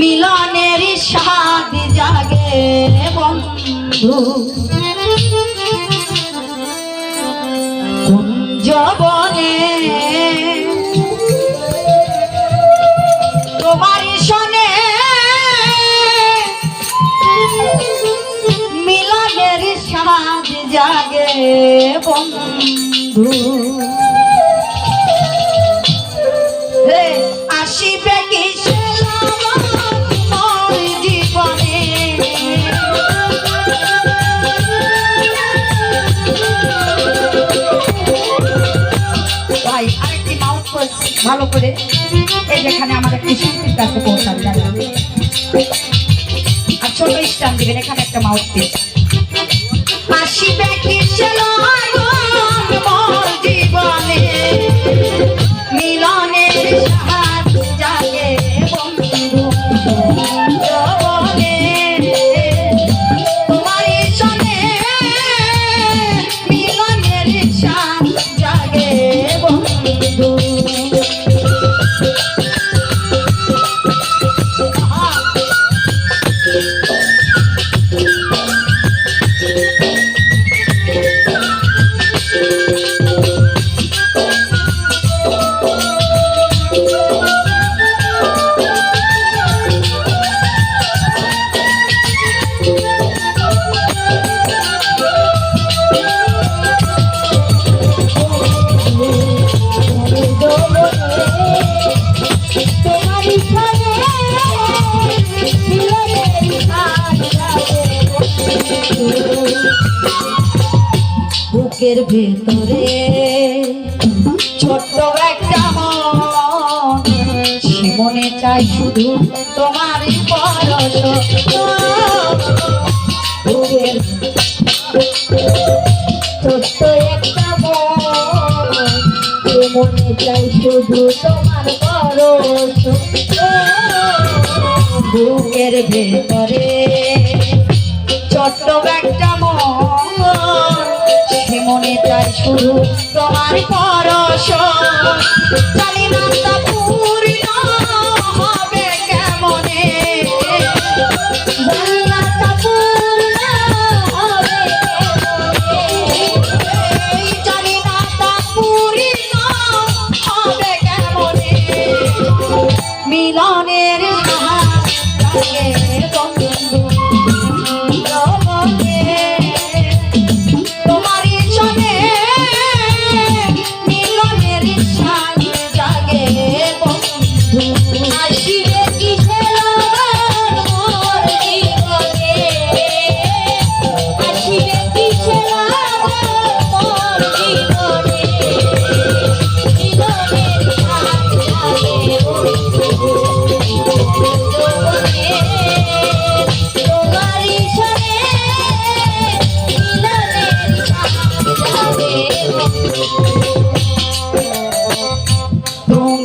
মিলনের স্বাদ জাগে বন্ধু। জবনে তোমার শোনে মিলনের স্বাদ জাগে বন্ধু। ভালো করে এই যেখানে আমাদের একটি কাছে পৌঁছাবে দাদা আর ছোট স্টান দিবেন, এখানে একটা মাউথ পিস হাসি কি বুকের ভেতরে। ছোট্ট একটা মন চাই শুধু ছোট্ট একটা মন চাই শুধু তোমার বুকের ভেতরে ছোট্ট একটা মন শুধু তোমার পরশ। জানি না মিলনের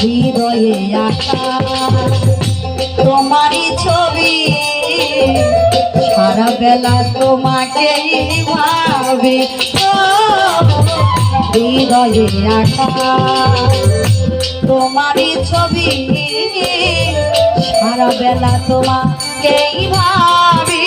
হৃদয়ে আশা তোমারই ছবি, সারা বেলা তোমাকে ভাবি হৃদয়ে আশা তোমারই ছবি, সারা বেলা তোমাকেই ভাবি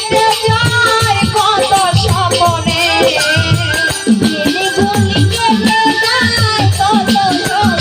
Oh, oh, oh.